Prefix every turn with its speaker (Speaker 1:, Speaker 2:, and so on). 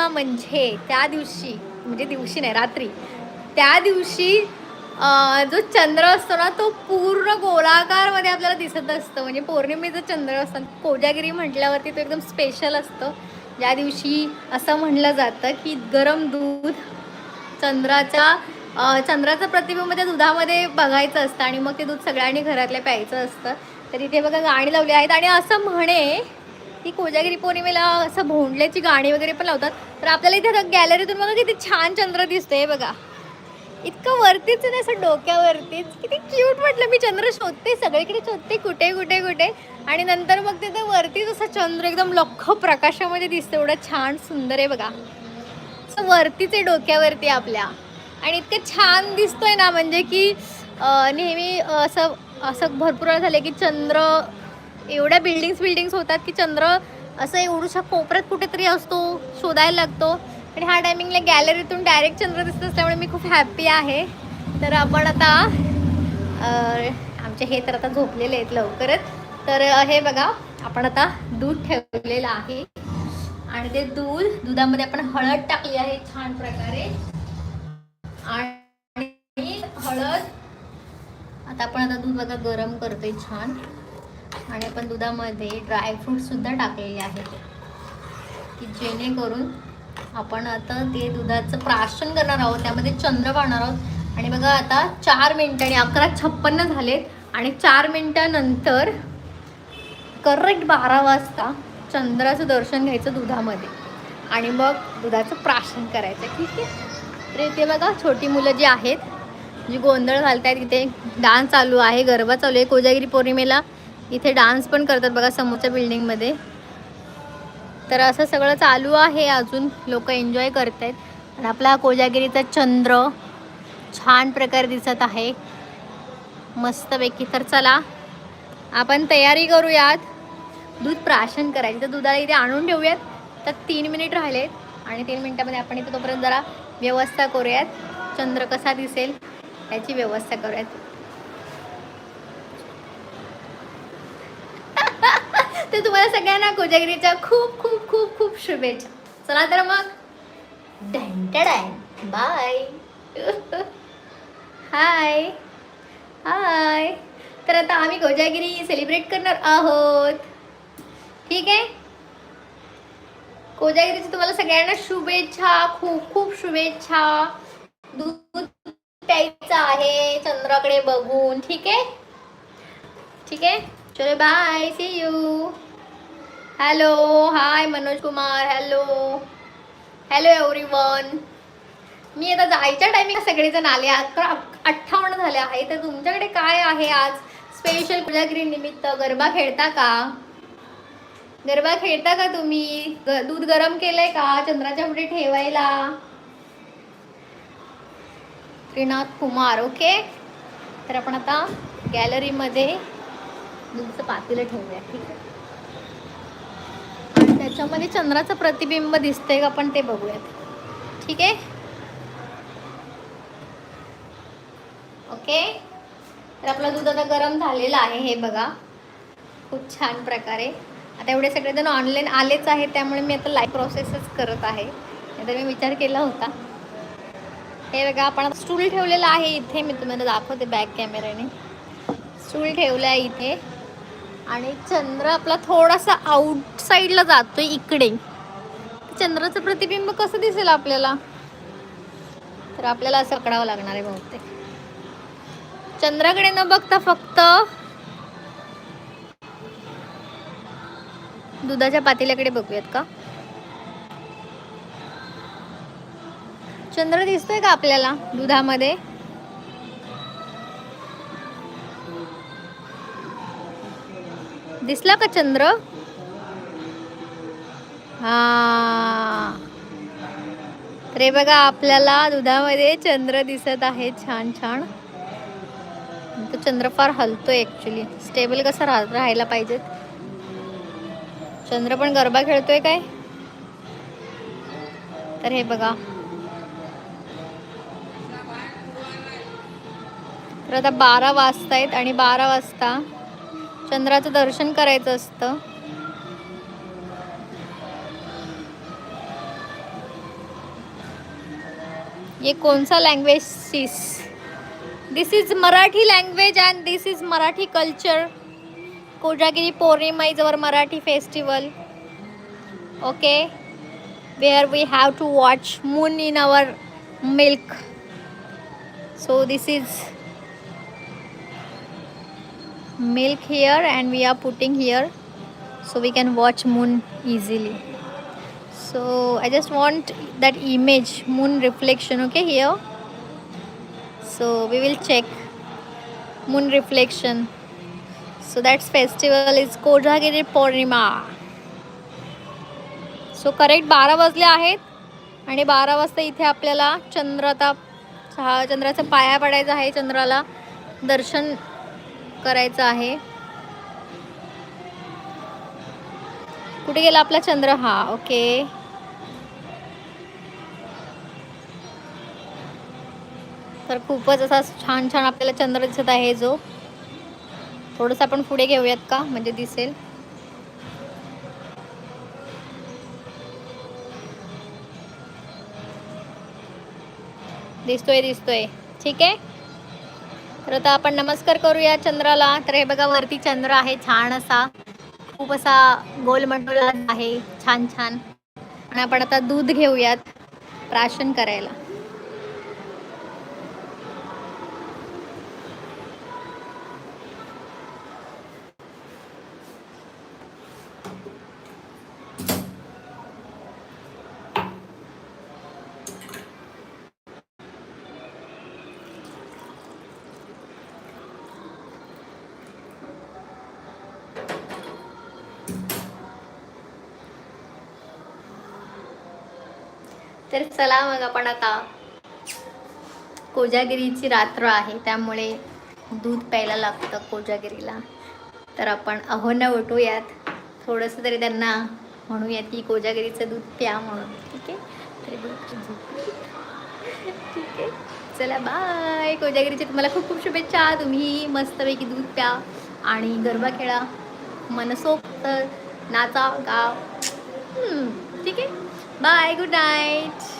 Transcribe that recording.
Speaker 1: पौर्णिमा म्हणजे त्या दिवशी म्हणजे दिवशी नाही रात्री. त्या दिवशी जो चंद्र असतो ना तो पूर्ण गोलाकारमध्ये आपल्याला दिसत असतं. म्हणजे पौर्णिमेचं चंद्र असतं. कोजागिरी म्हटल्यावरती तो एकदम स्पेशल असतं. ज्या दिवशी असं म्हटलं जातं की गरम दूध चंद्राच्या चंद्राचं प्रतिबिंब त्या दुधामध्ये बघायचं असतं. आणि मग ते दूध सगळ्यांनी घरातल्या प्यायचं असतं. तर इथे बघा गाणी लावली आहेत. आणि असं म्हणे ती कोजागिरी पौर्णिमेला असं भोंडल्याची गाणी वगैरे पण लावतात. तर आपल्याला इथे गॅलरीतून बघा किती छान चंद्र दिसतोय बघा. इतकं वरतीच नाही ना असं डोक्यावरतीच. किती क्यूट म्हटलं मी चंद्र शोधते सगळीकडे शोधते कुठे कुठे कुठे. आणि नंतर मग तिथे वरतीच असं चंद्र एकदम लख प्रकाशामध्ये दिसतं एवढं छान सुंदर आहे बघा. असं वरतीच आहे डोक्यावरती आपल्या. आणि इतकं छान दिसतोय ना म्हणजे की नेहमी असं असं भरपूर वेळा झालं की चंद्र एवढ्या बिल्डिंग्स बिल्डिंग्स होतात की चंद्र असं एवढूशा कोपऱ्यात कुठेतरी असतो शोधायला लागतो. आणि ह्या टायमिंगला गॅलरीतून डायरेक्ट चंद्र दिसत असल्यामुळे मी खूप हॅप्पी आहे. तर आपण आता आमचे हे तर आता झोपलेले आहेत लवकरच. तर हे बघा आपण आता दूध ठेवलेलं आहे. आणि ते दूध दुधामध्ये आपण हळद टाकली आहे छान प्रकारे. आणि हळद आता आपण आता दूध बघा गरम करतोय छान. आणि आपण दुधामध्ये ड्रायफ्रूटसुद्धा टाकलेले आहेत. की जेणेकरून आपण आता ते दुधाचं प्राशन करणार आहोत त्यामध्ये चंद्र पाहणार आहोत. आणि बघा आता चार मिनटं आणि अकरा छप्पन्न झालेत. आणि चार मिनटानंतर करेक्ट बारा वाजता चंद्राचं दर्शन घ्यायचं दुधामध्ये. आणि मग दुधाचं प्राशन करायचं ठीक आहे? तर इथे बघा छोटी मुलं जी आहेत जी गोंधळ घालत आहेत तिथे डान्स चालू आहे गरबा चालू आहे. कोजागिरी पौर्णिमेला इथे डान्स पण करतात बघा समोरच्या बिल्डिंगमध्ये. तर असं सगळं चालू आहे अजून. लोक एन्जॉय करत आहेत आणि आपला कोजागिरीचा चंद्र छान प्रकारे दिसत आहे. मस्तपैकी. तर चला आपण तयारी करूयात. दूध प्राशन करायचं. तर दुधाला इथे आणून ठेवूयात. तर तीन मिनिट राहिलेत. आणि तीन मिनिटामध्ये आपण इथे तोपर्यंत जरा व्यवस्था करूयात. चंद्र कसा दिसेल याची व्यवस्था करूयात. तर तुम्हाला सगळ्यांना कोजागिरीच्या खूप खूप खूप खूप शुभेच्छा. चला तर मग. डॅन बाय. हाय. हाय. तर आता आम्ही कोजागिरी सेलिब्रेट करणार आहोत. ठीक आहे? कोजागिरीची तुम्हाला सगळ्यांना शुभेच्छा खूप खूप शुभेच्छा. दूध प्यायचं आहे चंद्राकडे बघून. ठीक आहे? ठीक आहे? चलो bye see you hello hi Manoj Kumar hello hello everyone मी आता जायच्या टायमिंग सगळेजण आले अकरा अठ्ठावन्न झाले आहे. तर तुमच्याकडे काय आहे आज? स्पेशल कोजागिरी निमित्त गरबा खेळता का? गरबा खेळता का तुम्ही? ग- दूध गरम केलंय का? चंद्राच्या पुढे ठेवायला? त्रिनाथ कुमार ओके तर आपण आता गॅलरीमध्ये दूधचं पातेलं ठेवूया ठीक आहे? ह्याच्यामध्ये त्याच्यामध्ये चंद्राचं प्रतिबिंब दिसतंय का आपण ते बघूयात. ठीक आहे? ओके? तर आपलं दूध आता गरम झालेलं आहे हे बघा. खूप छान प्रकारे. आता एवढे सगळेजण ऑनलाईन आलेच आहेत त्यामुळे मी आता लाईव्ह प्रोसेसच करत आहे. नाहीतर मी विचार केला होता. हे बघा आपण स्टूल ठेवलेला आहे इथे. मी तुम्हाला दाखवते बॅक कॅमेऱ्याने स्टूल ठेवला आहे इथे. आणि चंद्र आपला थोडासा साईडला जातोय इकडे. चंद्राचं प्रतिबिंब कसं दिसेल आपल्याला? तर आपल्याला असं पकडावं लागणार आहे बहुतेक. चंद्राकडे न बघता फक्त दुधाच्या पातेल्याकडे बघूयात का? चंद्र दिसतोय का आपल्याला दुधामध्ये? दिसला का चंद्र? हा. तर हे बघा आपल्याला दुधामध्ये चंद्र दिसत आहे छान छान. तो चंद्र फार हलतोय ऍक्च्युली स्टेबल कसा राह राहायला पाहिजेत चंद्र पण गरबा खेळतोय काय? तर हे बघा. तर आता बारा वाजतायत आणि बारा वाजता चंद्राचं दर्शन करायचं असतं. ये कौन सा language cis this is Marathi language and this is Marathi culture Kojagiri Purnima is our Marathi festival okay where we have to watch moon in our milk so this is milk here and we are putting here so we can watch moon easily so i just want that image moon reflection okay here so we will check moon reflection so that's festival is Kojagiri Purnima so correct बारा वाजले आहेत आणि बारा वाजता इथे आपल्याला चंद्र आता हा चंद्राचा पाया पडायचा आहे चंद्राला दर्शन करायचं आहे कुठे गेला आपला चंद्र हा ओके तर खूपच असा छान छान आपल्याला चंद्र दिसत आहे जो. थोडंसं आपण पुढे घेऊयात का? म्हणजे दिसेल. दिसतोय दिसतोय. ठीक आहे? तर आता आपण नमस्कार करूया चंद्राला. तर हे बघा वरती चंद्र आहे छान असा. खूप असा गोलमंडोला आहे छान छान. आणि आपण आता दूध घेऊयात प्राशन करायला. तर चला मग आपण आता कोजागिरीची रात्र आहे त्यामुळे दूध प्यायला लागतं कोजागिरीला. तर आपण अहोंना उठूयात. थोडंसं तरी त्यांना म्हणूयात की कोजागिरीचं दूध प्या म्हणून. ठीक आहे? तरी दूध ठीक आहे. चला बाय कोजागिरीची तुम्हाला खूप खूप शुभेच्छा. तुम्ही मस्तपैकी दूध प्या आणि गरबा खेळा. मनसोक्त नाचा गाव. ठीक आहे? Bye. Good night.